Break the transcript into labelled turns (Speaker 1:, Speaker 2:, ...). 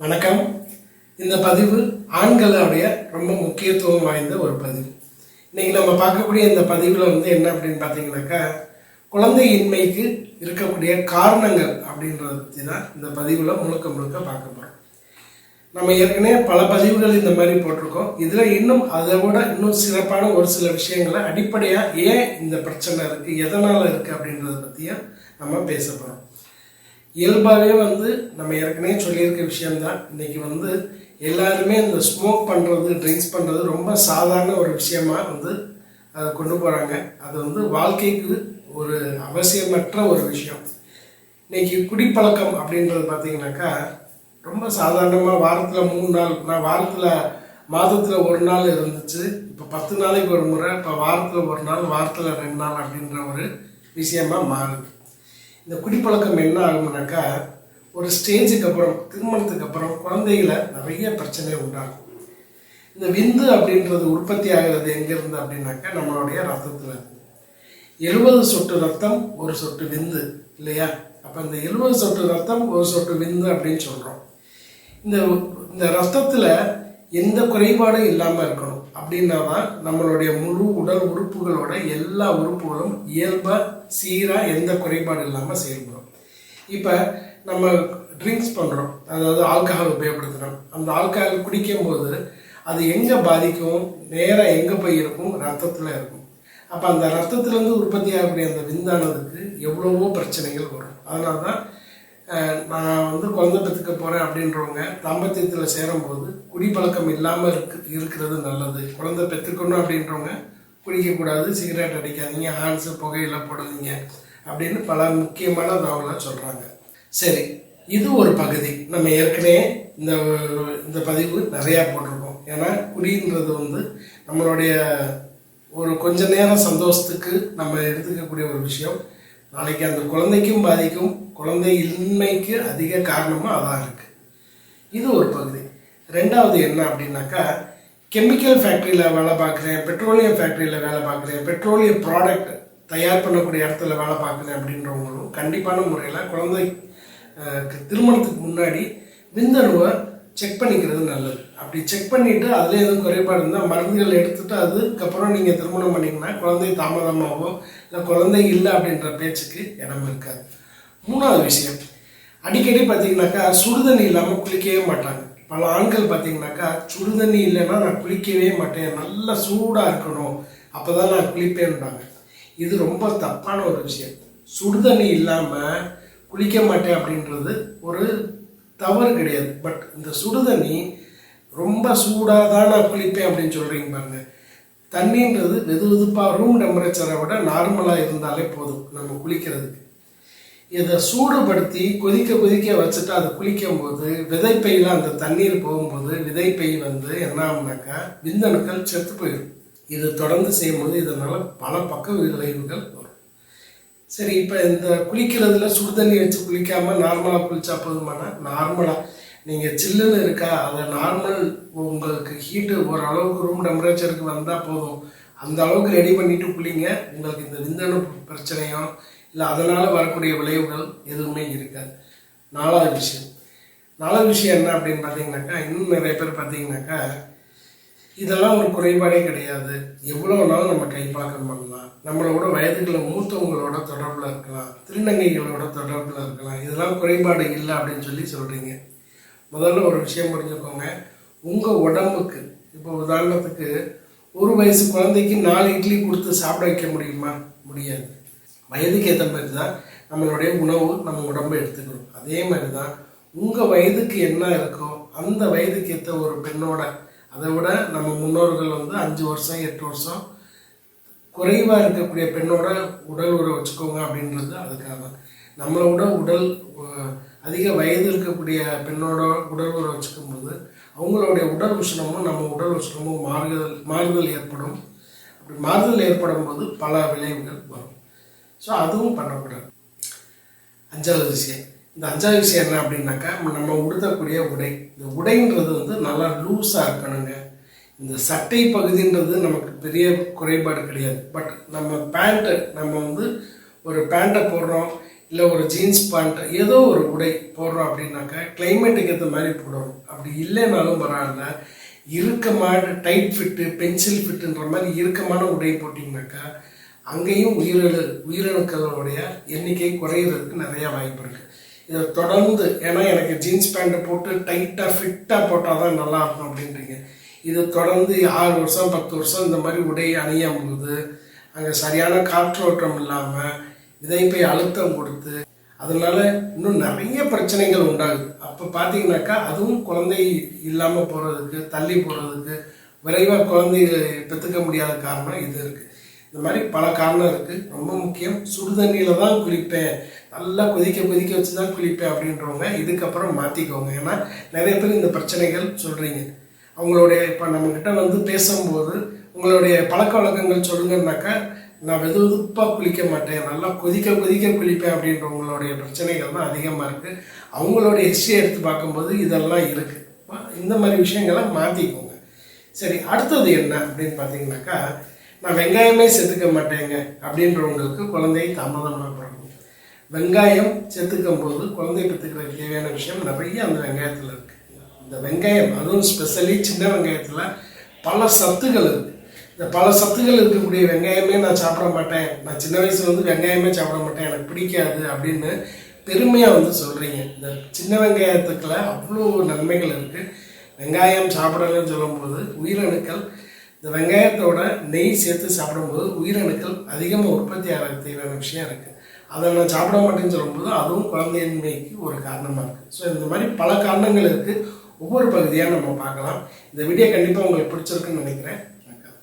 Speaker 1: வணக்கம். இந்த பதிவு ஆண்களுடைய ரொம்ப முக்கியத்துவம் வாய்ந்த ஒரு பதிவு. இன்னைக்கு நம்ம பார்க்கக்கூடிய இந்த பதிவில் வந்து என்ன அப்படின்னு பார்த்தீங்கன்னாக்கா குழந்தையின்மைக்கு இருக்கக்கூடிய காரணங்கள் அப்படின்றத பற்றி தான் இந்த பதிவில் முழுக்க முழுக்க பார்க்க போகிறோம் நம்ம ஏற்கனவே பல பதிவுகள் இந்த மாதிரி போட்டிருக்கோம். இதில் இன்னும் அதை விட இன்னும் சிறப்பான ஒரு சில விஷயங்களை அடிப்படையாக ஏன் இந்த பிரச்சனை இருக்குது எதனால் இருக்குது அப்படின்றத பற்றியும் நம்ம பேச போகிறோம் இயல்பாகவே வந்து நம்ம ஏற்கனவே சொல்லியிருக்க விஷயம்தான். இன்னைக்கு வந்து எல்லாருமே இந்த ஸ்மோக் பண்ணுறது ட்ரிங்க்ஸ் பண்ணுறது ரொம்ப சாதாரண ஒரு விஷயமா வந்து அதை கொண்டு போகிறாங்க அது வந்து வாழ்க்கைக்கு ஒரு அவசியமற்ற ஒரு விஷயம். இன்னைக்கு குடிப்பழக்கம் அப்படின்றது பார்த்தீங்கன்னாக்கா ரொம்ப சாதாரணமாக வாரத்தில் மூணு நாள் நான் வாரத்தில் மாதத்தில் ஒரு நாள் இருந்துச்சு. இப்போ பத்து நாளைக்கு ஒரு முறை இப்போ வாரத்தில் ஒரு நாள் வாரத்தில் ரெண்டு நாள் அப்படின்ற ஒரு விஷயமா மாறுது. இந்த குடிப்பழக்கம் என்ன ஆகும்னாக்கா ஒரு ஸ்டேஜுக்கு அப்புறம் திருமணத்துக்கு அப்புறம் குழந்தைகளை நிறைய பிரச்சனை உண்டாகும். இந்த விந்து அப்படின்றது உற்பத்தி ஆகிறது எங்கேருந்து அப்படின்னாக்கா நம்மளுடைய ரத்தத்தில் எழுபது சொட்டு ரத்தம் ஒரு சொட்டு விந்து இல்லையா? அப்போ இந்த எழுபது சொட்டு ரத்தம் ஒரு சொட்டு விந்து அப்படின்னு சொல்கிறோம் இந்த இந்த ரத்தத்தில் எந்த குறைபாடும் இல்லாமல் இருக்கணும். அப்படின்னா தான் நம்மளுடைய முழு உடல் உறுப்புகளோட எல்லா உறுப்புகளும் இயல்பாக சீராக எந்த குறைபாடும் இல்லாமல் செயல்படும். இப்போ நம்ம ட்ரிங்க்ஸ் பண்ணுறோம் அதாவது ஆல்கஹால் உபயோகப்படுத்துகிறோம் அந்த ஆல்கஹால் குடிக்கும்போது அது எங்கே பாதிக்கும்? நேராக எங்கே போய் இருக்கும்? ரத்தத்தில் இருக்கும். அப்போ அந்த ரத்தத்துலேருந்து உற்பத்தி ஆகக்கூடிய அந்த விந்தானதுக்கு எவ்வளவோ பிரச்சனைகள் வரும். அதனால தான் நான் வந்து குழந்தை போகிறேன் அப்படின்றவங்க தாம்பத்தியத்தில் சேரும்போது குடிப்பழக்கம் இல்லாமல் இருக்கு இருக்கிறது நல்லது. குழந்தை பெற்றுக்கணும் அப்படின்றவங்க குடிக்கக்கூடாது சிகரெட் அடிக்காதீங்க ஹான்ஸு புகையில போடாதீங்க அப்படின்னு பல முக்கியமான தகவலை சொல்கிறாங்க சரி இது ஒரு பகுதி. நம்ம ஏற்கனவே இந்த இந்த பதிவு நிறையா போட்டிருக்கோம். ஏன்னா குடின்றது வந்து நம்மளுடைய ஒரு கொஞ்ச நேரம் சந்தோஷத்துக்கு நம்ம எடுத்துக்கக்கூடிய ஒரு விஷயம். நாளைக்கு அந்த குழந்தைக்கும் பாதிக்கும் குழந்தை இன்மைக்கு அதிக காரணமாக அதான் இருக்குது இது ஒரு பகுதி. ரெண்டாவது என்ன அப்படின்னாக்கா கெமிக்கல் ஃபேக்ட்ரியில் வேலை பார்க்குறேன் பெட்ரோலியம் ஃபேக்ட்ரியில் வேலை பார்க்குறேன் பெட்ரோலியம் ப்ராடக்ட் தயார் பண்ணக்கூடிய இடத்துல வேலை பார்க்குறேன் அப்படின்றவங்களும் கண்டிப்பான முறையில் குழந்தை திருமணத்துக்கு முன்னாடி விந்தணுவை செக் பண்ணிக்கிறது நல்லது. அப்படி செக் பண்ணிவிட்டு அதில் எதுவும் குறைபாடு இருந்தால் மருந்துகள் எடுத்துட்டு அதுக்கப்புறம் நீங்கள் திருமணம் பண்ணிங்கன்னா குழந்தை தாமதமாகவோ இல்லை குழந்தை இல்லை அப்படின்ற பேச்சுக்கு இடம் இருக்காது. மூணாவது விஷயம் அடிக்கடி பார்த்தீங்கன்னாக்கா சுடுதண்ணி இல்லாமல் குளிக்கவே மாட்டாங்க. பல ஆண்கள் பார்த்தீங்கன்னாக்கா சுடுதண்ணி இல்லைன்னா நான் குளிக்கவே மாட்டேன். நல்லா சூடாக இருக்கணும். அப்போ தான் நான் குளிப்பேன்றாங்க. இது ரொம்ப தப்பான ஒரு விஷயம். சுடுதண்ணி இல்லாமல் குளிக்க மாட்டேன் அப்படின்றது ஒரு தவறு கிடையாது. பட் இந்த சுடுதண்ணி ரொம்ப சூடாக தான் நான் குளிப்பேன் அப்படின்னு சொல்கிறீங்க பாருங்க. தண்ணின்றது வெது வெதுப்பாக ரூம் டெம்பரேச்சரை விட நார்மலாக இருந்தாலே போதும் நம்ம குளிக்கிறதுக்கு. இதை சூடுபடுத்தி கொதிக்க கொதிக்க வச்சுட்டு அதை குளிக்கும் போது விதைப்பையில் அந்த தண்ணீர் போகும்போது விதைப்பை வந்து என்ன ஆகுனாக்கா விந்தணுக்கள் செத்து போயிடும். இது தொடர்ந்து செய்யும்போது இதனால் பல பக்க விளைவுகள் வரும். சரி இப்போ இந்த குளிக்கிறதுல சுடுதண்ணி வச்சு குளிக்காமல் நார்மலாக குளிச்சா போதுமானா? நார்மலாக நீங்கள் சில்லுன்னு இருக்கா? அதை நார்மல் உங்களுக்கு ஹீட்டு ஓரளவுக்கு ரூம் டெம்பரேச்சருக்கு வந்தால் போதும். அந்த அளவுக்கு ரெடி பண்ணிட்டு குளிங்க உங்களுக்கு இந்த விந்தணு பிரச்சனையோ இல்லை அதனால் வரக்கூடிய விளைவுகள் எதுவுமே இருக்காது. நாலாவது விஷயம். நாலாவது விஷயம் என்ன அப்படின்னு பார்த்தீங்கன்னாக்கா இன்னும் நிறைய பேர் பார்த்தீங்கன்னாக்கா இதெல்லாம் ஒரு குறைபாடே கிடையாது. எவ்வளோ நாளும் நம்ம கைப்பாக்கம் பண்ணலாம். நம்மளோட வயதுகளை மூத்தவங்களோட தொடர்பில் இருக்கலாம். திருநங்கைகளோட தொடர்பில் இருக்கலாம். இதெல்லாம் குறைபாடு இல்லை அப்படின்னு சொல்லி சொல்கிறீங்க முதல்ல ஒரு விஷயம் புரிஞ்சுக்கோங்க. உங்கள் உடம்புக்கு இப்போ உதாரணத்துக்கு ஒரு வயசு குழந்தைக்கு நாலு இட்லி கொடுத்து சாப்பிட வைக்க முடியுமா? முடியாது. வயதுக்கு ஏற்ற மாதிரி தான் நம்மளுடைய உணவு நம்ம உடம்பை எடுத்துக்கணும். அதே மாதிரி தான் உங்கள் வயதுக்கு என்ன இருக்கோ அந்த வயதுக்கு ஏற்ற ஒரு பெண்ணோட அதை விட நம்ம முன்னோர்கள் வந்து அஞ்சு வருஷம் எட்டு வருஷம் குறைவாக இருக்கக்கூடிய பெண்ணோட உடல் உறவு வச்சுக்கோங்க அப்படின்றது அதுக்காக நம்மளோட உடல் அதிக வயது இருக்கக்கூடிய பெண்ணோட உடல் உறவு வச்சுக்கும் போது அவங்களுடைய உடல் உஷ்ணமும் நம்ம உடல் உஷ்ணமும் மாறுதல் மாறுதல் ஏற்படும். அப்படி மாறுதல் ஏற்படும் போது பல விளைவுகள் வரும். ஸோ அதுவும் பண்ணக்கூடாது. அஞ்சாவது விஷயம். இந்த அஞ்சாவது விஷயம் என்ன அப்படின்னாக்கா நம்ம உடுத்தக்கூடிய உடை. இந்த உடைன்றது வந்து நல்லா லூஸாக இருக்கணுங்க. இந்த சட்டை பகுதின்றது நமக்கு பெரிய குறைபாடு கிடையாது. பட் நம்ம பேண்ட்டு நம்ம வந்து ஒரு பேண்ட்டை போடுறோம். இல்லை ஒரு ஜீன்ஸ் பேண்ட் ஏதோ ஒரு உடை போடுறோம் அப்படின்னாக்கா கிளைமேட்டுக்கு ஏற்ற மாதிரி போடணும் அப்படி இல்லைனாலும் பரவாயில்ல. இறுக்கமான டைட் ஃபிட்டு பென்சில் ஃபிட்டுன்ற மாதிரி இறுக்கமான உடை போட்டிங்கனாக்கா அங்கேயும் உயிரணு உயிரணுக்களுடைய எண்ணிக்கை குறையிறதுக்கு நிறையா வாய்ப்பு இருக்குது இதை தொடர்ந்து ஏன்னா எனக்கு ஜீன்ஸ் பேண்ட்டை போட்டு டைட்டாக ஃபிட்டாக போட்டால் தான் நல்லா இருக்கும் அப்படின்றீங்க. இது தொடர்ந்து ஆறு வருஷம் பத்து வருஷம் இந்த மாதிரி உடை அணியும் போது அங்கே சரியான காற்றோட்டம் இல்லாமல் விதைப்பை அழுத்தம் கொடுத்து அதனால இன்னும் நிறைய பிரச்சனைகள் உண்டாகுது. அப்போ பார்த்தீங்கன்னாக்கா அதுவும் குழந்தை இல்லாமல் போகிறதுக்கு தள்ளி போகிறதுக்கு விரைவாக குழந்தை பெற்றுக்க முடியாத காரணம் இது இருக்குது இந்த மாதிரி பல காரணம் இருக்குது ரொம்ப முக்கியம். சுடுதண்ணியில் தான் குளிப்பேன். நல்லா கொதிக்க கொதிக்க வச்சு தான் குளிப்பேன் அப்படின்றவங்க இதுக்கப்புறம் மாற்றிக்கோங்க ஏன்னா நிறைய பேர் இந்த பிரச்சனைகள் சொல்கிறீங்க அவங்களுடைய இப்போ நம்மக்கிட்ட வந்து பேசும்போது உங்களுடைய பழக்க வழக்கங்கள் சொல்லுங்கன்னாக்கா நான் வெது வெதுப்பாக குளிக்க மாட்டேன். நல்லா கொதிக்க கொதிக்க குளிப்பேன் அப்படின்றவங்களுடைய பிரச்சனைகள் தான் அதிகமாக இருக்குது அவங்களுடைய ஹிஸ்ட்ரியை எடுத்து பார்க்கும்போது இதெல்லாம் இருக்குது இந்த மாதிரி விஷயங்களை மாற்றிக்கோங்க சரி அடுத்தது என்ன அப்படின்னு பார்த்தீங்கன்னாக்கா நான் வெங்காயமே சேர்த்துக்க மாட்டேங்க அப்படின்றவங்களுக்கு குழந்தை தாமதமாக பிறக்கும் வெங்காயம் செத்துக்கும் போது குழந்தை பெற்றுக்கிறதுக்கு தேவையான விஷயம் நிறைய அந்த வெங்காயத்தில் இருக்குது இந்த வெங்காயம் அதுவும் ஸ்பெஷலி சின்ன வெங்காயத்தில் பல சத்துக்கள் இருக்குது இந்த பல சத்துக்கள் இருக்கக்கூடிய வெங்காயமே நான் சாப்பிட மாட்டேன். நான் சின்ன வயசுல வந்து வெங்காயமே சாப்பிட மாட்டேன். எனக்கு பிடிக்காது அப்படின்னு பெருமையாக வந்து சொல்கிறீங்க இந்த சின்ன வெங்காயத்துக்குள்ள அவ்வளோ நன்மைகள் இருக்குது வெங்காயம் சாப்பிடலன்னு சொல்லும்போது உயிரணுக்கள் இந்த வெங்காயத்தோட நெய் சேர்த்து சாப்பிடும்போது உயிரணுக்கள் அதிகமாக உற்பத்தி ஆகிற தேவையான விஷயம் இருக்குது அதை நான் சாப்பிட மாட்டேன்னு சொல்லும்போது அதுவும் குழந்தையின்மைக்கு ஒரு காரணமாக இருக்குது ஸோ இந்த மாதிரி பல காரணங்கள் இருக்குது ஒவ்வொரு பகுதியாக நம்ம பார்க்கலாம். இந்த வீடியோ கண்டிப்பாக உங்களுக்கு பிடிச்சிருக்குன்னு நினைக்கிறேன்.